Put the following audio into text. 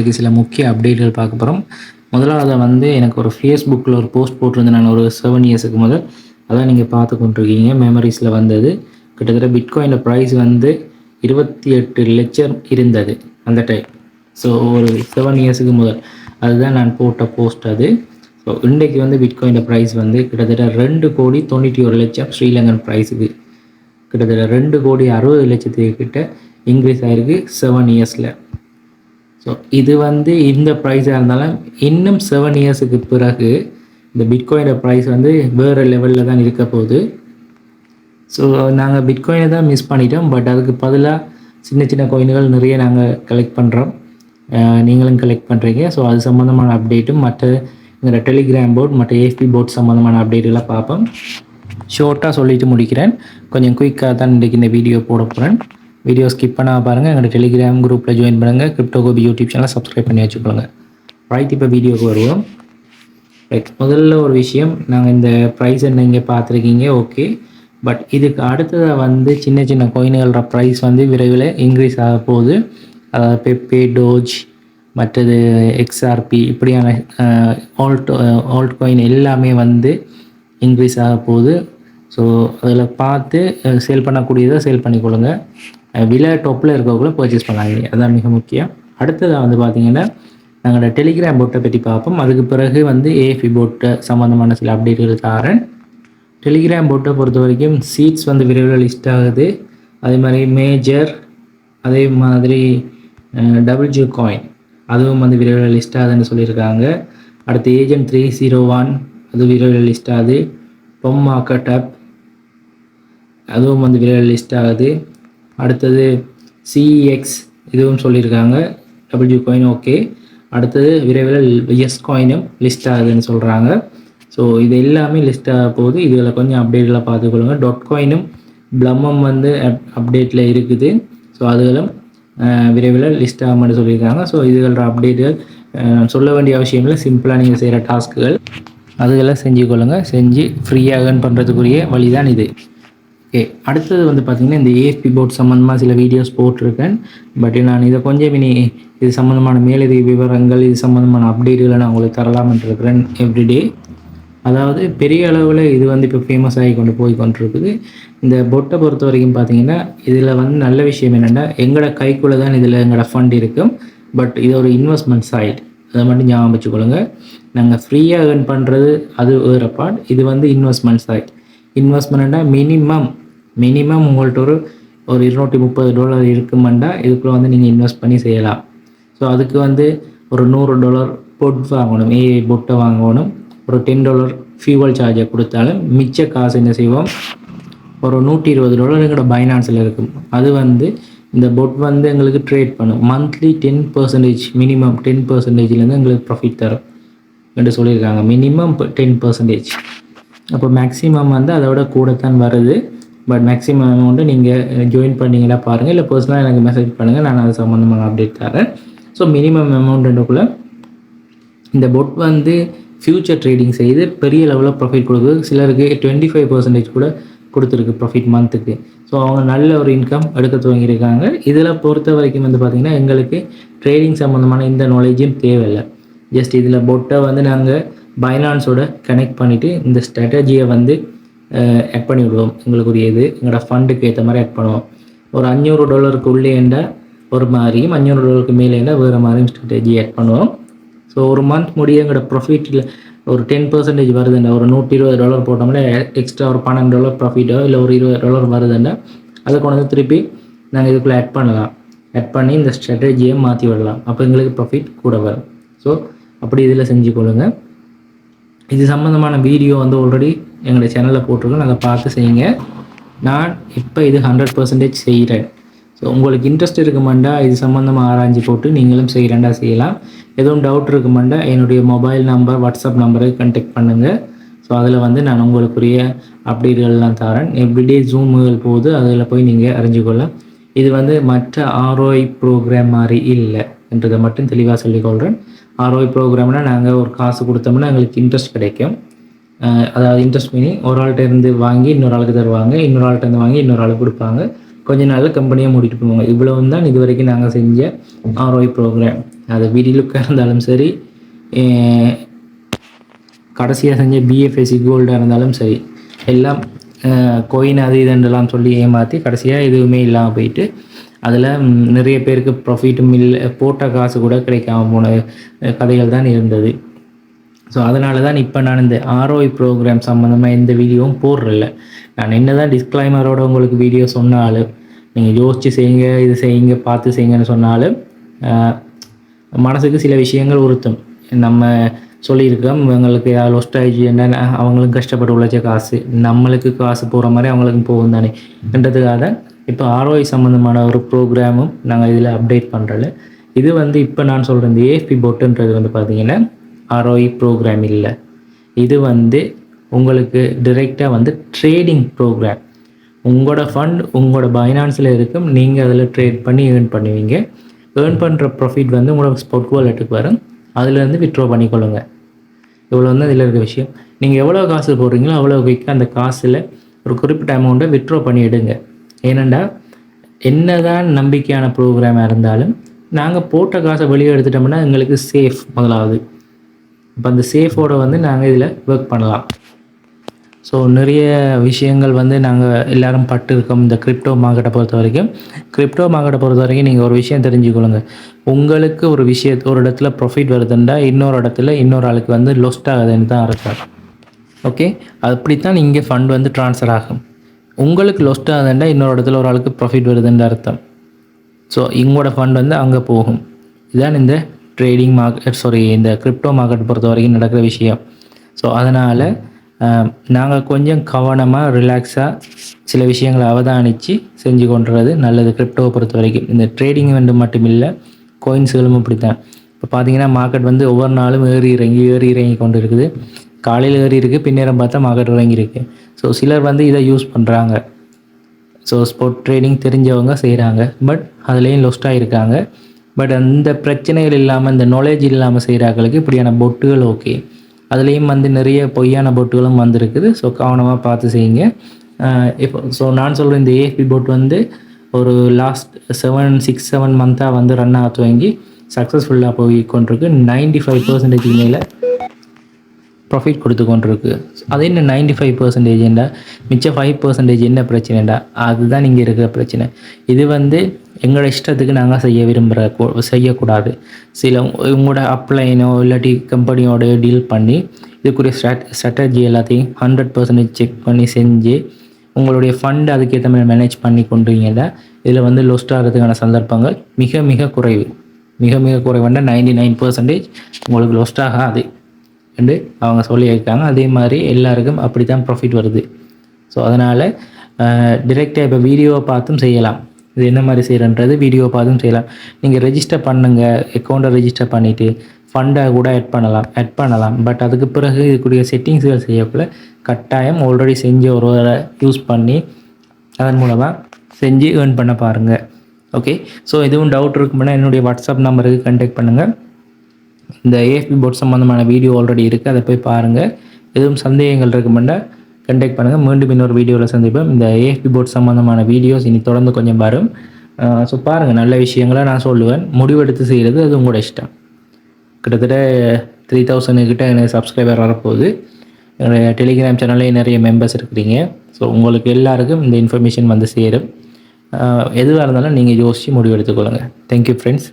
இன்றைக்கி சில முக்கிய அப்டேட்கள் பார்க்க போகிறோம் முதலாவது வந்து எனக்கு ஒரு ஃபேஸ்புக்கில் ஒரு போஸ்ட் போட்டிருந்தேன் நான் ஒரு செவன் இயர்ஸுக்கு முதல். அதான் நீங்கள் பார்த்து கொண்டிருக்கீங்க மெமரிஸில் வந்தது. கிட்டத்தட்ட பிட்காயினில் ப்ரைஸ் வந்து இருபத்தி எட்டு லட்சம் இருந்தது அந்த டைம் ஸோ ஒரு செவன் இயர்ஸுக்கு முதல். அதுதான் நான் போட்ட போஸ்ட் அது. ஸோ இன்றைக்கு வந்து பிட்காயினில் ப்ரைஸ் வந்து கிட்டத்தட்ட ரெண்டு கோடி தொண்ணூற்றி ஒரு லட்சம் ஸ்ரீலங்கன் ப்ரைஸுக்கு கிட்டத்தட்ட ரெண்டு கோடி அறுபது லட்சத்துக்கிட்ட இன்க்ரீஸ் ஆகிருக்கு செவன் இயர்ஸில் ஸோ இது வந்து இந்த ப்ரைஸாக இருந்தாலும் இன்னும் செவன் இயர்ஸுக்கு பிறகு இந்த பிட்காயினோட ப்ரைஸ் வந்து வேறு லெவலில் தான் இருக்க போகுது. ஸோ நாங்கள் பிட்காயினை தான் மிஸ் பண்ணிட்டோம். பட் அதுக்கு பதிலாக சின்ன சின்ன கோயின்கள் நிறைய நாங்கள் கலெக்ட் பண்ணுறோம் நீங்களும் கலெக்ட் பண்ணுறீங்க ஸோ அது சம்மந்தமான அப்டேட்டும் மற்ற எங்களோட டெலிகிராம் போர்ட் மற்ற ஏஎஃபி போர்ட் சம்மந்தமான அப்டேட்டெல்லாம் பார்ப்போம். ஷார்ட்டாக சொல்லிட்டு முடிக்கிறேன். கொஞ்சம் குயிக்காக தான் இன்றைக்கி இந்த வீடியோ போட போகிறேன் வீடியோ ஸ்கிப் பண்ணால் பாருங்கள் எங்களோட டெலிகிராம் குரூப்பில் ஜாயின் பண்ணுங்கள் கிரிப்டோ கோபி யூடியூப் சேனலை சப்ஸ்கிரைப் பண்ணி வச்சுக்கோங்க. ரைட் இப்போ வீடியோக்கு வருவோம். ரைட் முதல்ல ஒரு விஷயம் நாங்கள் இந்த ப்ரைஸ் என்ன இங்கே பார்த்துருக்கீங்க? ஓகே பட் இதுக்கு அடுத்ததாக வந்து சின்ன சின்ன கோயின்களோட ப்ரைஸ் வந்து விரைவில் இன்க்ரீஸ் ஆக போகுது. அதாவது பெப்பே டோஜ் மற்றது எக்ஸ்ஆர்பி இப்படியான ஆல்ட் ஆல்ட் காயின் எல்லாமே வந்து இன்க்ரீஸ் ஆக போகுது. ஸோ அதில் பார்த்து சேல் பண்ணக்கூடியதை சேல் பண்ணிக்கொள்ளுங்கள் விலை டொப்பில் இருக்கக்குள்ள பர்ச்சேஸ் பண்ணாங்க அதான் மிக முக்கியம். அடுத்ததாக வந்து பார்த்தீங்கன்னா நாங்களோட டெலிகிராம் போட்டை பற்றி பார்ப்போம். அதுக்கு பிறகு வந்து ஏஎஃபி போட்டை சம்மந்தமான சில அப்டேட்டுகள் தாரேன். டெலிகிராம் போட்டை பொறுத்த வரைக்கும் சீட்ஸ் வந்து விரைவில் லிஸ்ட் ஆகுது. அதே மாதிரி மேஜர் அதே மாதிரி டபுள் காயின் அதுவும் வந்து விரைவில் லிஸ்ட் ஆகுதுன்னு சொல்லியிருக்காங்க. அடுத்து ஏஜென்ட் த்ரீ ஜீரோ ஒன் அது விரைவில் லிஸ்ட் ஆகுது. பொம் மார்க்கெட் ஆப் அதுவும் வந்து விரைவில் லிஸ்ட் ஆகுது. அடுத்தது சிஎக்ஸ் இதுவும் சொல்லியிருக்காங்க. டபுள்யூ காயின் ஓகே அடுத்தது விரைவில் எஸ் காயினும் லிஸ்ட் ஆகுதுன்னு சொல்கிறாங்க ஸோ இது எல்லாமே லிஸ்ட் ஆக போகுது. இதில் கொஞ்சம் அப்டேட்லாம் பார்த்துக்கொள்ளுங்க. டாட் காயினும் ப்ளம்மம் வந்து அப் அப்டேட்டில் இருக்குது. ஸோ அதுகளும் விரைவில் லிஸ்ட் ஆகும்னு சொல்லியிருக்காங்க. ஸோ இதுகளோட அப்டேட்டுகள் சொல்ல வேண்டிய அவசியம் இல்லை. சிம்பிளாக நீங்கள் செய்கிற டாஸ்க்குகள் அதுகளை செஞ்சு கொள்ளுங்கள் செஞ்சு ஃப்ரீயாக ஏர்ன் பண்ணுறதுக்குரிய வழி தான் இது. ஓகே அடுத்தது வந்து பார்த்திங்கன்னா இந்த ஏஎஃபி போர்ட் சம்மந்தமாக சில வீடியோஸ் போட்டிருக்கேன். பட் நான் இதை கொஞ்சம் இனி இது சம்மந்தமான மேலதிக விவரங்கள் இது சம்மந்தமான அப்டேட்டுகளை நான் உங்களுக்கு தரலாம்னு இருக்கிறேன் எவ்ரிடே அதாவது பெரிய அளவில் இது வந்து இப்போ ஃபேமஸ் ஆகி கொண்டு போய் கொண்டிருக்குது. இந்த பொட்டை பொறுத்த வரைக்கும் பார்த்தீங்கன்னா இதில் வந்து நல்ல விஷயம் என்னென்னா எங்களோட கைக்குள்ளே தான் இதில் எங்களோட ஃபண்ட் இருக்கும். பட் இது ஒரு இன்வெஸ்ட்மெண்ட் சைட் அதை மட்டும் ஞாபகம் வச்சுக்கொள்ளுங்க. நாங்கள் ஃப்ரீயாக ஏர்ன் பண்ணுறது அது வேறு பார்ட் இது வந்து இன்வெஸ்ட்மெண்ட் சைட் இன்வெஸ்ட்மெண்ட்னா மினிமம் மினிமம் உங்கள்கிட்ட ஒரு ஒரு இருநூற்றி முப்பது டாலர் இருக்குமெண்டா இதுக்குள்ளே வந்து நீங்கள் இன்வெஸ்ட் பண்ணி செய்யலாம். ஸோ அதுக்கு வந்து ஒரு நூறு டாலர் பொட் வாங்கணும் ஏஐ பொட்டை வாங்கணும். ஒரு டென் டாலர் ஃபியூவல் சார்ஜை கொடுத்தாலும் மிச்ச காசு என்ன செய்வோம்? ஒரு நூற்றி இருபது டாலர் எங்களோட பைனான்ஸில் இருக்கும். அது வந்து இந்த பொட் வந்து எங்களுக்கு ட்ரேட் பண்ணும். Monthly ten percentage minimum ten பர்சன்டேஜ்லேருந்து எங்களுக்கு ப்ராஃபிட் தரும். என்று சொல்லியிருக்காங்க. மினிமம் டென் பர்சன்டேஜ் அப்போ மேக்ஸிமம் வந்து அதோட கூட கூடத்தான் வருது. பட் மேக்ஸிமம் அமௌண்ட்டு நீங்கள் ஜாயின் பண்ணீங்கன்னா பாருங்கள் இல்லை பர்சனலாக எனக்கு மெசேஜ் பண்ணுங்கள் நான் அது சம்மந்தமான அப்டேட் தரேன். ஸோ மினிமம் அமௌண்ட்டுக்குள்ளே இந்த பொட் வந்து ஃப்யூச்சர் ட்ரேடிங் செய்து பெரிய லெவலில் ப்ராஃபிட் கொடுக்குது. சிலருக்கு டுவெண்ட்டி ஃபைவ் பர்சன்டேஜ் கூட கொடுத்துருக்கு ப்ராஃபிட் மந்த்துக்கு ஸோ அவங்க நல்ல ஒரு இன்கம் எடுக்க துவங்கியிருக்காங்க. இதில் பொறுத்த வரைக்கும் வந்து பார்த்திங்கன்னா எங்களுக்கு ட்ரேடிங் சம்மந்தமான எந்த நாலேஜும் தேவையில்லை. ஜஸ்ட் இதில் பொட்டை வந்து நாங்கள் பைனான்ஸோட கனெக்ட் பண்ணிவிட்டு இந்த ஸ்ட்ராட்டஜியை வந்து ஆட் பண்ணி விடுவோம். எங்களுக்குரிய இது எங்களோட ஃபண்டுக்கு ஏற்ற மாதிரி ஆட் பண்ணுவோம். ஒரு அஞ்சூறு டாலருக்கு உள்ளேண்டா ஒரு மாதிரியும் அஞ்சூறு டாலருக்கு மேலேண்டா வேறு மாதிரியும் ஸ்ட்ராட்டஜி ஆட் பண்ணுவோம். ஸோ ஒரு மந்த் முடிய எங்களோட ப்ராஃபிட்டில் ஒரு டென் பர்சன்டேஜ் வருதுண்டா ஒரு நூற்றி இருபது டாலர் போட்டோம்னா எக்ஸ்ட்ரா ஒரு பன்னெண்டு டாலர் ப்ராஃபிட்டோ இல்லை ஒரு இருபது டாலர் வருதுண்டா அதை கொண்டு வந்து திருப்பி நாங்கள் இதுக்குள்ளே ஆட் பண்ணலாம். ஆட் பண்ணி இந்த ஸ்ட்ராட்டஜியை மாற்றி விடலாம். அப்போ எங்களுக்கு ப்ராஃபிட் கூட வரும். ஸோ அப்படி இதில் செஞ்சு கொள்ளுங்கள் இது சம்மந்தமான வீடியோ வந்து ஆல்ரெடி எங்களுடைய சேனலில் போட்டிருக்கோம். அதை பார்த்து செய்யுங்க. நான் இப்போ இது ஹண்ட்ரட் பர்சன்டேஜ் செய்கிறேன் ஸோ உங்களுக்கு இன்ட்ரெஸ்ட் இருக்குமாண்டா இது சம்மந்தமாக ஆராய்ஞ்சு போட்டு நீங்களும் செய்கிறேன்டா செய்யலாம். எதுவும் டவுட் இருக்குமாண்டா என்னுடைய மொபைல் நம்பர் வாட்ஸ்அப் நம்பருக்கு கண்டெக்ட் பண்ணுங்கள் ஸோ அதில் வந்து நான் உங்களுக்குரிய அப்டேட்டுகள்லாம் தரேன். எவ்ரிடே ஜூமுகள் போகுது அதில் போய் நீங்கள் அறிஞ்சுக்கொள்ளலாம் இது வந்து மற்ற ஆர்ஓஐ ப்ரோக்ராம் மாதிரி இல்லை என்றதை மட்டும் தெளிவாக சொல்லிக்கொள்கிறேன் ஆர்ஓஐ ப்ரோக்ராம்னால் நாங்கள் ஒரு காசு கொடுத்தோம்னா எங்களுக்கு இன்ட்ரெஸ்ட் கிடைக்கும். அதாவது இன்ட்ரெஸ்ட் மீனிங் ஒரு ஆள்கிட்ட இருந்து வாங்கி இன்னொரு ஆளுக்கு தருவாங்க இன்னொரு ஆள்கிட்ட இருந்து வாங்கி இன்னொரு ஆளுக்கு கொடுப்பாங்க. கொஞ்ச நாளில் கம்பெனியை மூடிட்டு போவாங்க. இவ்வளவு தான் இது வரைக்கும் நாங்கள் செஞ்ச ஆர்ஓஐ ப்ரோக்ராம் அது வீடிலுக்காக இருந்தாலும் சரி கடைசியாக செஞ்ச பிஎஃப்எஸ்சி கோல்டாக இருந்தாலும் சரி எல்லாம் கோயின் அது இதுன்றலாம் சொல்லி ஏமாற்றி கடைசியாக எதுவுமே இல்லாமல் போயிட்டு அதில் நிறைய பேருக்கு ப்ராஃபிட்டும் இல்லை போட்ட காசு கூட கிடைக்காம போன கதைகள் தான் இருந்தது. ஸோ அதனால தான் இப்போ நான் இந்த ஆர்ஓஐ ப்ரோக்ராம் சம்மந்தமாக எந்த வீடியோவும் போடுறதில்ல. நான் என்ன தான் டிஸ்க்ளைமரோட உங்களுக்கு வீடியோ சொன்னாலும் நீங்கள் யோசித்து செய்யுங்க இது செய்யுங்க பார்த்து செய்யுங்கன்னு சொன்னாலும் மனசுக்கு சில விஷயங்கள் உறுத்தும். நம்ம சொல்லியிருக்கோம் இவங்களுக்கு ஏதாவது லொஸ்ட் என்ன அவங்களும் கஷ்டப்பட்டு உழைச்ச காசு நம்மளுக்கு காசு போகிற மாதிரி அவங்களுக்கும் போகும் தானே என்றதுக்காக இப்போ ஆர்ஓஐ சம்மந்தமான ஒரு ப்ரோக்ராமும் நாங்கள் இதில் அப்டேட் பண்ணுறல இது வந்து இப்போ நான் சொல்கிற இந்த ஏஎஃபி போட்டுன்றது வந்து பார்த்தீங்கன்னா ஆர்ஓஐ ப்ரோக்ராம் இல்லை. இது வந்து உங்களுக்கு டிரெக்டாக வந்து ட்ரேடிங் ப்ரோக்ராம் உங்களோட ஃபண்ட் உங்களோட பைனான்ஸில் இருக்கும். நீங்கள் அதில் ட்ரேட் பண்ணி ஏர்ன் பண்ணுவீங்க. ஏர்ன் பண்ணுற ப்ராஃபிட் வந்து உங்களோட ஸ்பொட் வாலெட்டுக்கு வரும். அதுலேருந்து வித்ட்ரா பண்ணிக்கொள்ளுங்க. இவ்வளோ வந்து இதில் இருக்க விஷயம். நீங்கள் எவ்வளோ காசு போடுறீங்களோ அவ்வளோ குயிக்காக அந்த காசில் ஒரு குறிப்பிட்ட அமௌண்ட்டை வித்ட்ரா பண்ணி எடுங்க ஏனெண்டா என்னதான் நம்பிக்கையான ப்ரோக்ராமாக இருந்தாலும் நாங்கள் போட்ட காசை வெளியே எடுத்துட்டோம்னா எங்களுக்கு சேஃப் முதலாவது. இப்போ அந்த சேஃபோட வந்து நாங்கள் இதில் ஒர்க் பண்ணலாம். ஸோ நிறைய விஷயங்கள் வந்து நாங்கள் எல்லோரும் பட்டிருக்கோம் இந்த கிரிப்டோ மார்க்கெட்டை பொறுத்த வரைக்கும். கிரிப்டோ மார்க்கெட்டை பொறுத்த வரைக்கும் நீங்கள் ஒரு விஷயம் தெரிஞ்சுக்கொள்ளுங்க. உங்களுக்கு ஒரு விஷய ஒரு இடத்துல ப்ராஃபிட் வருதுண்டா இன்னொரு இடத்துல இன்னொரு ஆளுக்கு வந்து லொஸ்ட் ஆகுதுன்னு தான் அர்த்தம். ஓகே அப்படித்தான் இங்கே ஃபண்ட் வந்து ட்ரான்ஸ்ஃபர் ஆகும். உங்களுக்கு லொஸ்ட் ஆகுதுண்டா இன்னொரு இடத்துல ஒரு ஆளுக்கு ப்ராஃபிட் வருதுன்ற அர்த்தம். ஸோ இங்கோட ஃபண்ட் வந்து அங்கே போகும். இதுதான் இந்த ட்ரேடிங் மார்க்கெட் சாரி இந்த கிரிப்டோ மார்க்கெட் பொறுத்த வரைக்கும் நடக்கிற விஷயம். ஸோ அதனால் நாங்கள் கொஞ்சம் கவனமாக ரிலாக்ஸாக சில விஷயங்களை அவதானித்து செஞ்சு கொண்டுறது நல்லது கிரிப்டோவை பொறுத்த வரைக்கும். இந்த ட்ரேடிங் வந்து மட்டும் இல்லை கோயின்ஸுகளும் அப்படி தான் இப்போ பார்த்தீங்கன்னா மார்க்கெட் வந்து ஒவ்வொரு நாளும் ஏறி இறங்கி ஏறி இறங்கி கொண்டு இருக்குது காலையில் ஏறி இருக்குது பின்னேரம் பார்த்தா மார்க்கெட் இறங்கி ஸோ சிலர் வந்து இதை யூஸ் பண்ணுறாங்க ஸோ ஸ்போர்ட் ட்ரேடிங் தெரிஞ்சவங்க செய்கிறாங்க பட் அதுலேயும் லொஸ்ட்டாக இருக்காங்க பட் அந்த பிரச்சனைகள் இல்லாமல் இந்த நாலேஜ் இல்லாமல் செய்கிறாங்களுக்கு இப்படியான பொட்டுகள் ஓகே அதுலேயும் வந்து நிறைய பொய்யான பொட்டுகளும் வந்திருக்குது. ஸோ கவனமாக பார்த்து செய்யுங்க. இப்போ ஸோ நான் சொல்கிற இந்த ஏஎஃபி போட் வந்து ஒரு லாஸ்ட் செவன் சிக்ஸ் செவன் மந்த்தாக வந்து ரன் ஆக துவங்கி சக்ஸஸ்ஃபுல்லாக போய் கொண்டிருக்கு. நைன்டி ஃபைவ் பர்சன்டேஜ் மேலே ப்ராஃபிட் கொடுத்து கொண்டிருக்கு. அது என்ன நைன்டி ஃபைவ் பர்சன்டேஜ்ண்டா மிச்சம் ஃபைவ் பர்சன்டேஜ் என்ன பிரச்சனைடா? அதுதான் இங்கே இருக்கிற பிரச்சனை. இது வந்து எங்களோட இஷ்டத்துக்கு நாங்கள் செய்ய விரும்புகிற செய்யக்கூடாது. சில உங்களோட அப்ளைனோ இல்லாட்டி கம்பெனியோட டீல் பண்ணி இதுக்குரிய ஸ்ட்ராட் ஸ்ட்ராட்டஜி எல்லாத்தையும் ஹண்ட்ரட் பர்சன்டேஜ் செக் பண்ணி செஞ்சு உங்களுடைய ஃபண்ட் அதுக்கேற்ற மாதிரி மேனேஜ் பண்ணி கொண்டீங்கன்னா இதில் வந்து லொஸ்ட் ஆகிறதுக்கான சந்தர்ப்பங்கள் மிக மிக குறைவு. மிக மிக குறைவுன்னா நைன்டி நைன் பர்சன்டேஜ் உங்களுக்கு லொஸ்ட் ஆகாது. என்று அவங்க சொல்லியிருக்காங்க. அதே மாதிரி எல்லாருக்கும் அப்படி தான் ப்ராஃபிட் வருது. ஸோ அதனால் டிரெக்டாக இப்போ வீடியோவை பார்த்தும் செய்யலாம். இது என்ன மாதிரி செய்கிறன்றது வீடியோவை பார்த்தும் செய்யலாம். நீங்கள் ரெஜிஸ்டர் பண்ணுங்கள் அக்கௌண்ட்டை ரெஜிஸ்டர் பண்ணிவிட்டு ஃபண்டை கூட ஆட் பண்ணலாம். ஆட் பண்ணலாம். பட் அதுக்கு பிறகு இதுக்குரிய செட்டிங்ஸ்கள் செய்யக்குள்ள கட்டாயம் ஆல்ரெடி செஞ்ச ஒரு யூஸ் பண்ணி அதன் மூலமாக செஞ்சு ஏர்ன் பண்ண பாருங்கள் ஓகே ஸோ எதுவும் டவுட் இருக்குமுன்னா என்னுடைய வாட்ஸ்அப் நம்பருக்கு கண்டெக்ட் பண்ணுங்கள் இந்த ஏஎஃபி போர்ட் சம்மந்தமான வீடியோ ஆல்ரெடி இருக்குது அதை போய் பாருங்கள் எதுவும் சந்தேகங்கள் இருக்குமெண்டா கண்டெக்ட் பண்ணுங்கள் மீண்டும் இன்னொரு வீடியோவில் சந்திப்போம். இந்த ஏஎஃபி போர்ட் சம்மந்தமான வீடியோஸ் இனி தொடர்ந்து கொஞ்சம் வரும். ஸோ பாருங்கள் நல்ல விஷயங்களை நான் சொல்லுவேன். முடிவெடுத்து செய்கிறது அது உங்களோட இஷ்டம். கிட்டத்தட்ட த்ரீ தௌசண்ட் கிட்ட எனக்கு சப்ஸ்கிரைபர் வரப்போகுது. என்னுடைய டெலிகிராம் சேனல்லே நிறைய மெம்பர்ஸ் இருக்கிறீங்க. ஸோ உங்களுக்கு எல்லாருக்கும் இந்த இன்ஃபர்மேஷன் வந்து சேரும். எதுவாக இருந்தாலும் நீங்கள் யோசித்து முடிவெடுத்துக்கொள்ளுங்கள் தேங்க்யூ ஃப்ரெண்ட்ஸ்